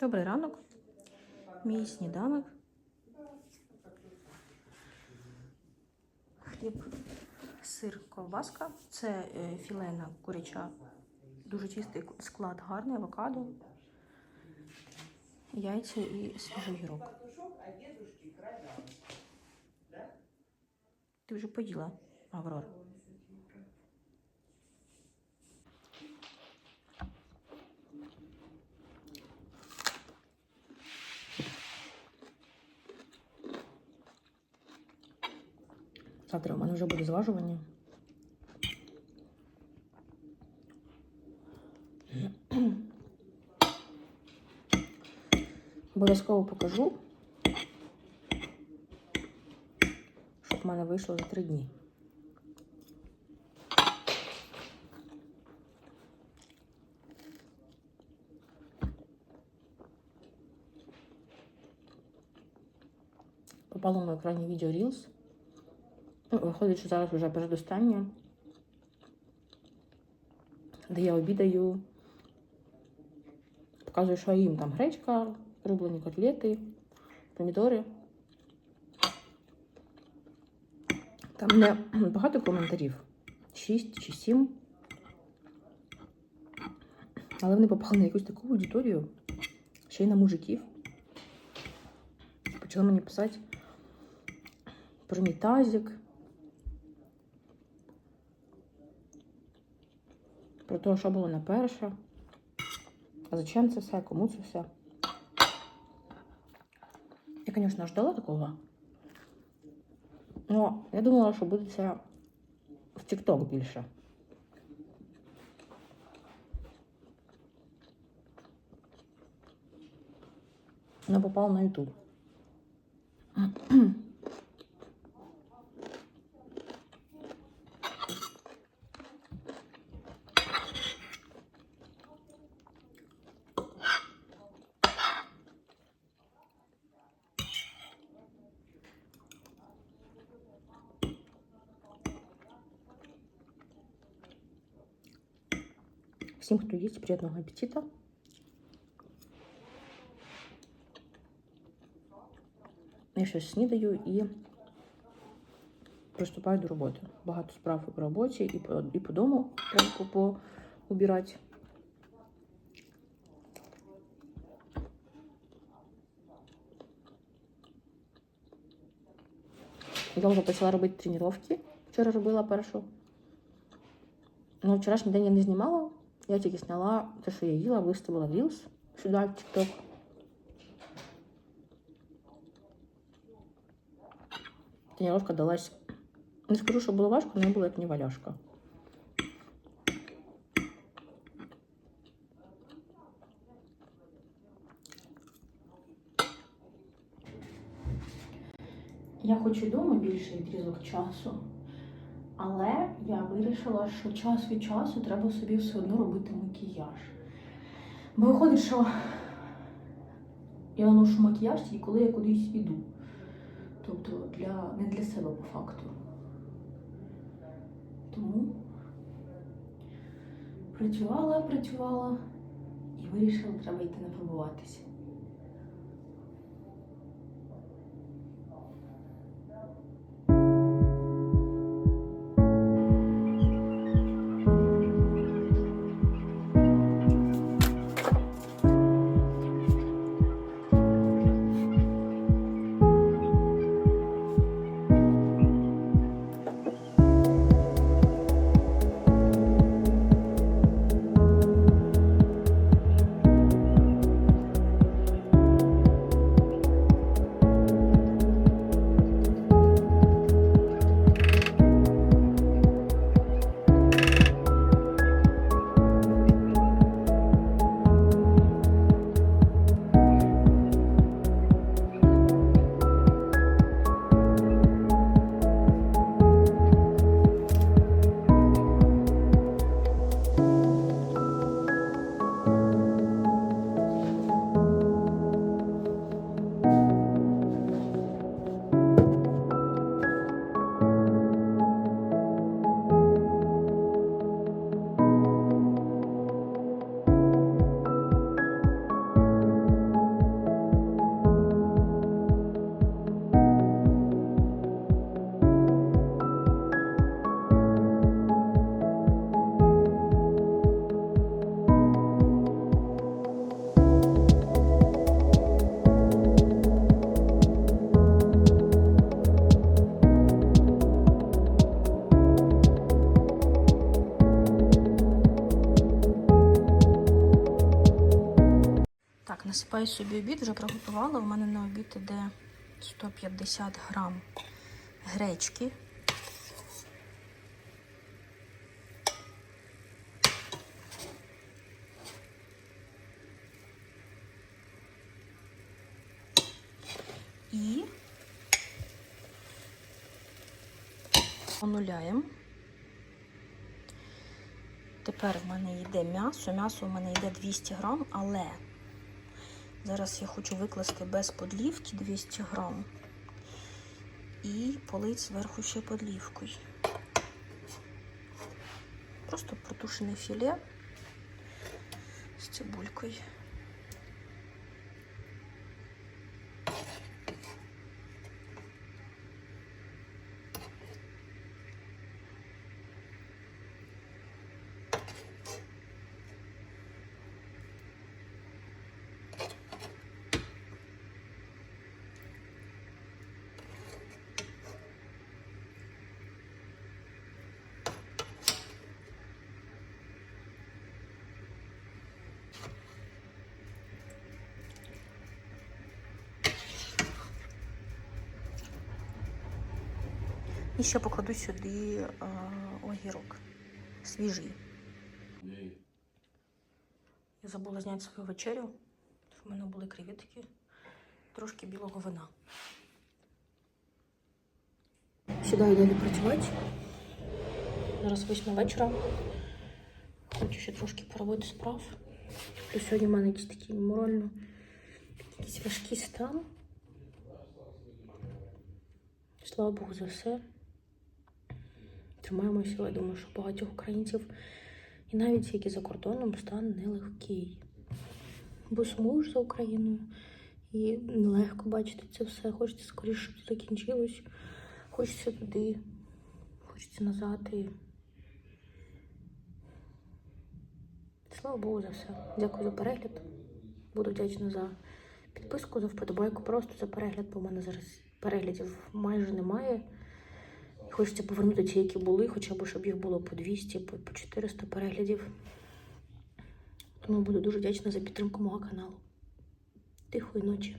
Добрий ранок. Мій сніданок. Хліб, сир, ковбаска. Це е, філейна куряча. Дуже чистий склад, гарний авокадо, яйця і свіжий гірок. Ти вже поїла, Аврора? Завтра у мене вже буде зважування. Обов'язково покажу, щоб в мене вийшло за три дні. Попало в моє крайнє відео Reels. Ну, Виходить, що зараз вже передостаннє, де я обідаю, показую, що їм там гречка, рублені котлети, помідори. Там не багато коментарів, 6 чи 7. Але вони попали на якусь таку аудиторію, ще й на мужиків. Почали мені писати про мій тазик. Про те, що було на перше. А зачем це все? Кому це все? Я, звісно, ждала такого. Но я думала, що буде це в TikTok більше. Но попав на YouTube. Всім, хто їсть, приємного апетита. Я щось снідаю і приступаю до роботи. Багато справ і по роботі, і по, і по дому треба по убирати. Я вже почала робити тренування. Вчора робила першу. Ну, вчорашній день я не знімала. Я тільки зняла те, що я їла, виставила в Reels сюди, в TikTok. Тренировка далась. Не скажу, що було важко, але було як не валяшка. Я хочу вдома більший відрізок часу. Але я вирішила, що час від часу треба собі все одно робити макіяж. Бо виходить, що я ношу макіяж тільки коли я кудись іду. Тобто для, не для себе по факту. Тому працювала, працювала і вирішила, треба йти напробуватися. Насипаю собі обід, вже приготувала. У мене на обід іде 150 грам гречки. І онуляємо. Тепер в мене йде м'ясо. М'ясо в мене йде 200 грам, але зараз я хочу викласти без подлівки 200 грам і полить зверху ще подлівкою. Просто протушене філе з цибулькою. І ще покладу сюди е, огірок свіжий. Я забула зняти свою вечерю. В мене були креветки, трошки білого вина. Сідаю далі працювати. Зараз восьма вечора. Хочу ще трошки поробити справ. Плюс сьогодні в мене якийсь такий морально якийсь важкий стан. Слава Богу за все. Тримаємося, я думаю, що багатьох українців і навіть які за кордоном стан нелегкий. Бо сумуєш за Україною і нелегко бачити це все. Хочеться скоріше, щоб це закінчилось. Хочеться туди, хочеться назад. І... Слава Богу за все. Дякую за перегляд. Буду вдячна за підписку, за вподобайку, просто за перегляд, бо в мене зараз переглядів майже немає. Хочеться повернути ті, які були, хоча б щоб їх було по 200, по по 400 переглядів. Тому буду дуже вдячна за підтримку мого каналу. Тихої ночі.